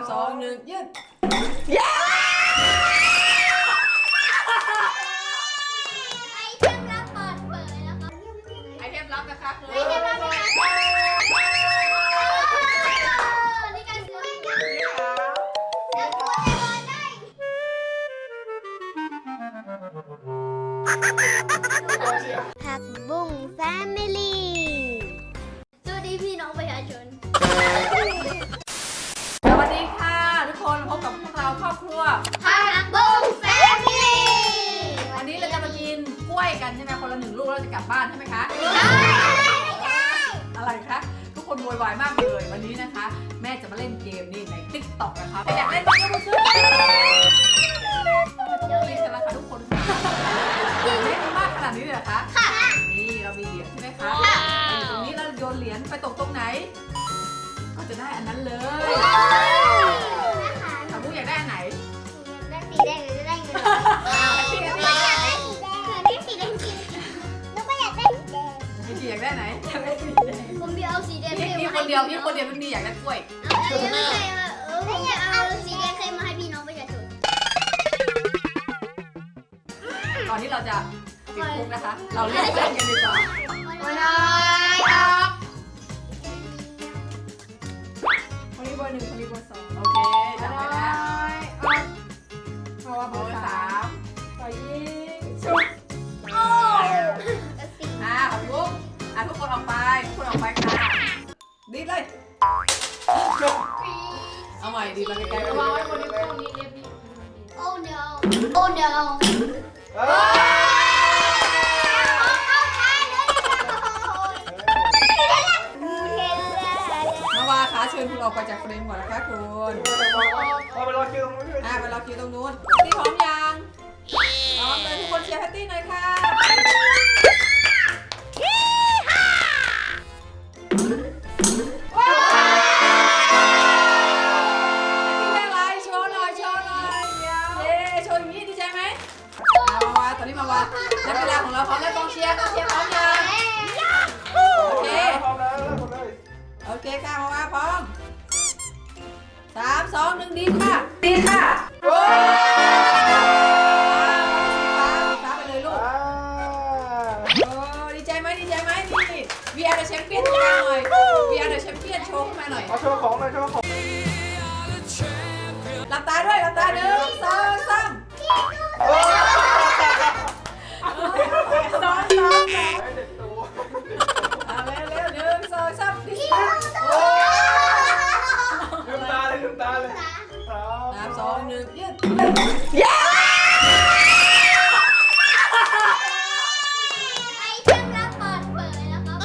สามสองหนึ่งยืดไอเทมรับเปิดเผยแล้วครับไอเทมลับนะคะคือไอเทมรับ วยวายมากเลยวันนี้นะคะ แม่จะมาเล่นเกมนี่ใน t ิ k t o k นะคะใครอยากเล่นก็มาซื้อต้องเล่นกันแล้วค่ะทุกคนค่ะเล่นมากขนาดนี้เลยเหรอคะค่ะนี่เรามีเหรียญใช่ไหมคะเราอยู่ตรงนี้เราโยนเหรียญไปตกตรงไหน ก็จะได้อันนั้นเลยถามผู้อยากได้อันไหนได้สีแดงหรือจะได้เงินอ่าพี่กันไม่อยากได้สีแดงคือได้สีแดงจริงแล้วก็อยากได้สีแดงพี่อยากได้ไหนอยากได้ คนเดียวพี่คนเดียวพี่มีอยากได้กล้วย เอาแล้วไม่ใช่ว่าเออผมจะเอาสีแดงเคยมาให้พี่น้องประชาชนก่อนที่เราจะติดคุกนะคะ เราเลือกเล่นกันดีกว่าโอ้ยออกคนนี้เบอร์หนึ่งคนนี้เบอร์สองโอเคจับไปนะเพราะว่าเบเบออร์ร์สาสามมต่อยิงชุบโอ้สีอ่าขอบคุณอะทุกคนออกไปทุกคนออกไปค่ะ ดีดเลย เอาใหม่ดีดมาไกลๆระวังไว้คนนี้คนนี้เล็บนี้โอ้ no โอ้ no เอ้ยมาวาขาเชิญคุณออกไปจากเฟรมก่อนนะคะคุณเอาไปรอคิวตรงนู้นอ่าไปรอคิวตรงนู้นพี่พร้อมยังพร้อมเลยทุกคนเชียร์แพตตี้หน่อยค่ะ มาวาตอนนี้มาวาได้เวลาของเราพร้อมแล้วกองเชียร์กองเชียร์พร้อมยังโอเค พร้อมแล้วเริ่มหมดเลยโอเคค่ะมาวาพร้อมสามสองหนึ่งดีค่ะดีค่ะโอ้ยสีฟ้าสีฟ้าไปเลยลูก อ่าโอ้ดีใจไหมดีใจไหมนี่ We are the champion ขึ้นมาหน่อย We are the champion โชว์ขึ้นมาหน่อยเอาโชว์ของหน่อยโชว์ของหลับตาด้วยหลับตาหนึ่งสองสาม เทมรับเปิดเผยแล้วครับ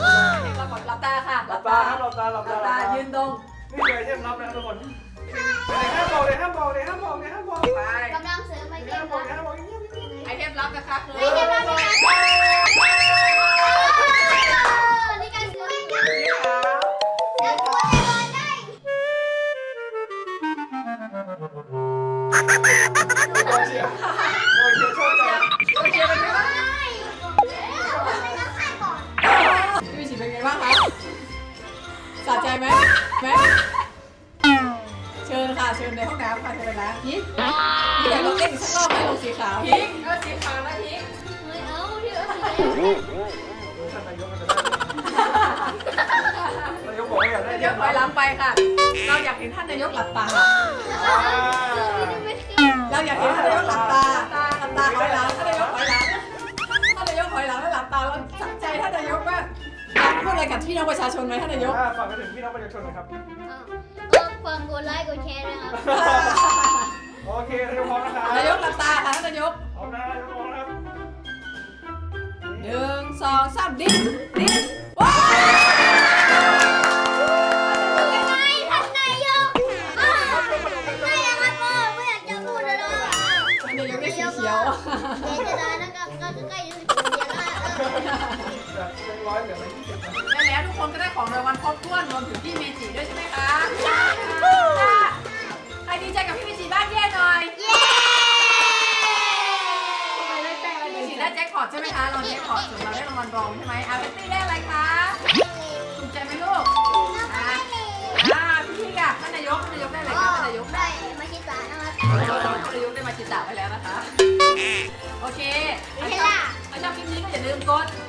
เรากดหลับตาค่ะหลับตาครับหลับตาหลับหลัตาบตายืนตรงนี่เลยเทมรับนะทุกคนห้ามบอกเลยห้ามบอกเลยห้ามบอกเลยห้ามบอกไปกำลังเสริมไอเทห้ามมบอกรับห้ามบอกเงียบไอเทมลับนะคะคือ ชียร์โอ้ยเชียร์ชอบใจโอเคเป็นไงบ้างไม่ต้องให้ก่อนพี่วิชิเป็นไงบ้างคะสะใจไหมไหมเชิญค่ะ เชิญในห้องน้ำค่ะเชิญไปล้างพีคพี่อยากลองเต้นอีกสักรอบไหมลงสีขาวพีคเออสีขาวนะพีคไม่เอาที่เอาสีแดงท่านนายกก็จะได้นายกบอกว่าอยากได้เดี๋ยวถอยหลังไปค่ะ เราอยากเห็นท่านนายกหลับตา อ่า เราอยากเห็นท่านนายกหลับตาหลับตาถอยหลังท่านนายกถอยหลังท่านนายกถอยหลังแล้วหลับตาเราสักใจท่านนายกว่าอยากพูดอะไรกับพี่น้องประชาชนไหมท่านนายก อ่าฝากไปถึงพี่น้องประชาชนหน่อยครับก็ฟังกดไลค์กดแชร์นะครับ โอเคนายกพร้อมนะครับนายกหลับตาค่ะท่านนายกพร้อมนะนายกพร้อมนะครับ หนึ่งสองสามดิ้นดิ้น จากเป็นร้อยเหลือเป็นยี่สิบนะได้แล้วทุกคนก็ได้ของรางวัลครบถ้วนรวมถึงพี่เมจิด้วยใช่ไหมคะใครดีใจกับพี่เมจิบ้างแย่หน่อยเย้ทำไมได้แป้งอะไรเมจิได้แจ็คพอตใช่ไหมคะเราแจ็คพอตส่วนเราได้รางวัลรองใช่ไหมอาเบตตี้ได้อะไรคะถูกใจไหมลูกอ่าอ่าพี่พี่อะท่านนายกท่านนายกได้อะไรคะท่านนายประยุกต์ได้มาจิตตะไปแล้วนะคะ โอเคเห็นล่ะถ้าชอบคลิปนี้ก็อย่าลืมกดไล